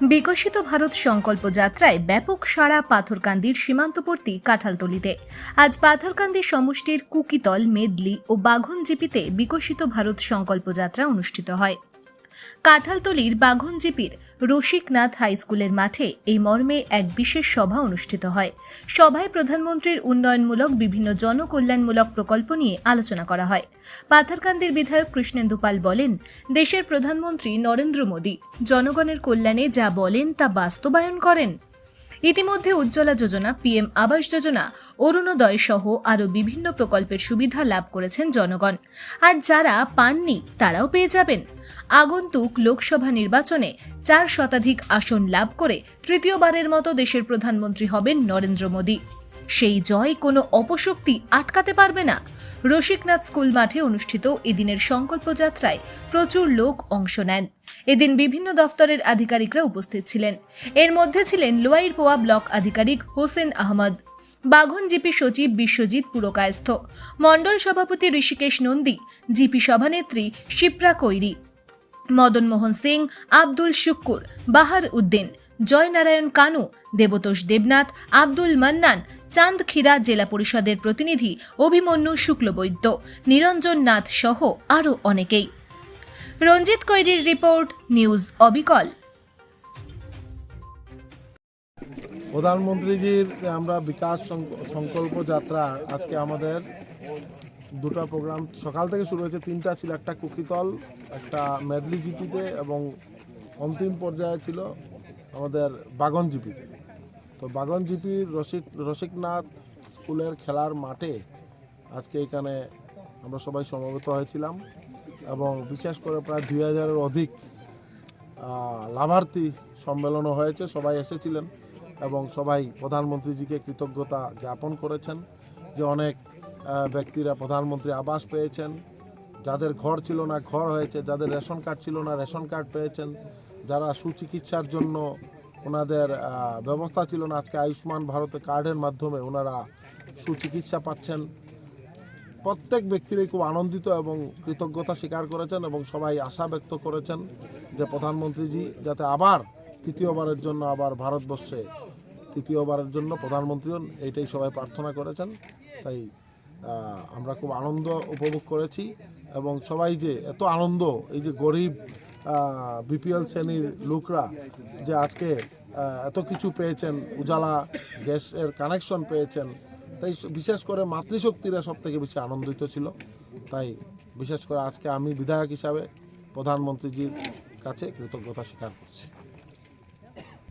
বিকশিত ভারত সংকল্প যাত্রায় ব্যাপক সাড়া পাথরকান্দির সীমান্তবর্তী কাঁঠালতলিতে। আজ পাথরকান্দি সমষ্টির কুকিতল, মেদলি ও বাঘনজিপিতে বিকশিত ভারত সংকল্প যাত্রা অনুষ্ঠিত হয়। কাঁঠালতলির বাঘনজিপির রসিকনাথ হাই স্কুলের মাঠে এই মর্মে এক বিশেষ সভা অনুষ্ঠিত হয়। সভায় প্রধানমন্ত্রীর উন্নয়নমূলক, বিভিন্ন জনকল্যাণমূলক প্রকল্প নিয়ে আলোচনা করা হয়। পাথারকান্দির বিধায়ক কৃষ্ণেন্দু পাল বলেন, দেশের প্রধানমন্ত্রী নরেন্দ্র মোদী জনগণের কল্যাণে যা বলেন তা বাস্তবায়ন করেন। ইতিমধ্যে উজ্জ্বলা যোজনা, পিএম আবাস যোজনা, অরুণোদয় সহ আরও বিভিন্ন প্রকল্পের সুবিধা লাভ করেছেন জনগণ। আর যারা পাননি, তারাও পেয়ে যাবেন। আগন্তুক লোকসভা নির্বাচনে চার শতাধিক আসন লাভ করে তৃতীয়বারের মতো দেশের প্রধানমন্ত্রী হবেন নরেন্দ্র মোদী। সেই জয় কোনো অপশক্তি আটকাতে পারবে না। রসিকনাথ স্কুল মাঠে অনুষ্ঠিত এদিনের সংকল্প যাত্রায় প্রচুর লোক অংশ নেন। এদিন বিভিন্ন দফতরের আধিকারিকরা উপস্থিত ছিলেন। এর মধ্যে ছিলেন লোয়াইর পোয়া ব্লক আধিকারিক হোসেন আহমদ। বাঘন জিপি সচিব বিশ্বজিৎ পুরকায়স্থ। মণ্ডল সভাপতি ঋষিকেশ নন্দী, জিপি সভানেত্রী শিপ্রা কৈরি। মদন মোহন সিং, আব্দুল শুক্কুর, বাহার উদ্দিন, জয়নারায়ণ কানু, দেবতোষ দেবনাথ, আব্দুল মান্নান, চাঁদখিরা জেলা পরিষদের প্রতিনিধি অভিমন্যু শুক্লবৈদ্য, নিরঞ্জন নাথ সহ আরও অনেকেই। রঞ্জিত কৈরির রিপোর্ট, নিউজ অবিকল। প্রধানমন্ত্রীজির আমরা বিকাশ সংকল্প যাত্রা আজকে আমাদের দুটো প্রোগ্রাম সকাল থেকে শুরু হয়েছে। তিনটা ছিল, একটা কুকিতল একটা মেদলি জিপিতে এবং অন্তিম পর্যায়ে ছিল আমাদের বাগন জিপিতে। তো বাগন জিপির রসিক, রসিকনাথ স্কুলের খেলার মাঠে আজকে এখানে আমরা সবাই সমবেত হয়েছিলাম এবং বিশেষ করে প্রায় দুই হাজারের অধিক লাভার্থী সম্মেলনও হয়েছে। সবাই এসেছিলেন এবং সবাই প্রধানমন্ত্রীজিকে কৃতজ্ঞতা জ্ঞাপন করেছেন যে অনেক ব্যক্তিরা প্রধানমন্ত্রী আবাস পেয়েছেন। যাদের ঘর ছিল না, ঘর হয়েছে। যাদের রেশন কার্ড ছিল না, রেশন কার্ড পেয়েছেন। যারা সুচিকিৎসার জন্য ওনাদের ব্যবস্থা ছিল না, আজকে আয়ুষ্মান ভারত কার্ডের মাধ্যমে ওনারা সুচিকিৎসা পাচ্ছেন। প্রত্যেক ব্যক্তিরই খুব আনন্দিত এবং কৃতজ্ঞতা স্বীকার করেছেন এবং সবাই আশা ব্যক্ত করেছেন যে প্রধানমন্ত্রীজি যাতে আবার তৃতীয়বারের জন্য আবার ভারতবর্ষে তৃতীয়বারের জন্য প্রধানমন্ত্রী এইটাই সবাই প্রার্থনা করেছেন। তাই আমরা খুব আনন্দ উপভোগ করেছি এবং সবাই যে এত আনন্দ, এই যে গরিব বিপিএল শ্রেণির লোকরা যে আজকে এত কিছু পেয়েছেন, উজালা গ্যাসের কানেকশন পেয়েছেন, তাই বিশেষ করে মাতৃশক্তিরা সব থেকে বেশি আনন্দিত ছিল। তাই বিশেষ করে আজকে আমি বিধায়ক হিসাবে প্রধানমন্ত্রীজির কাছে কৃতজ্ঞতা স্বীকার করছি।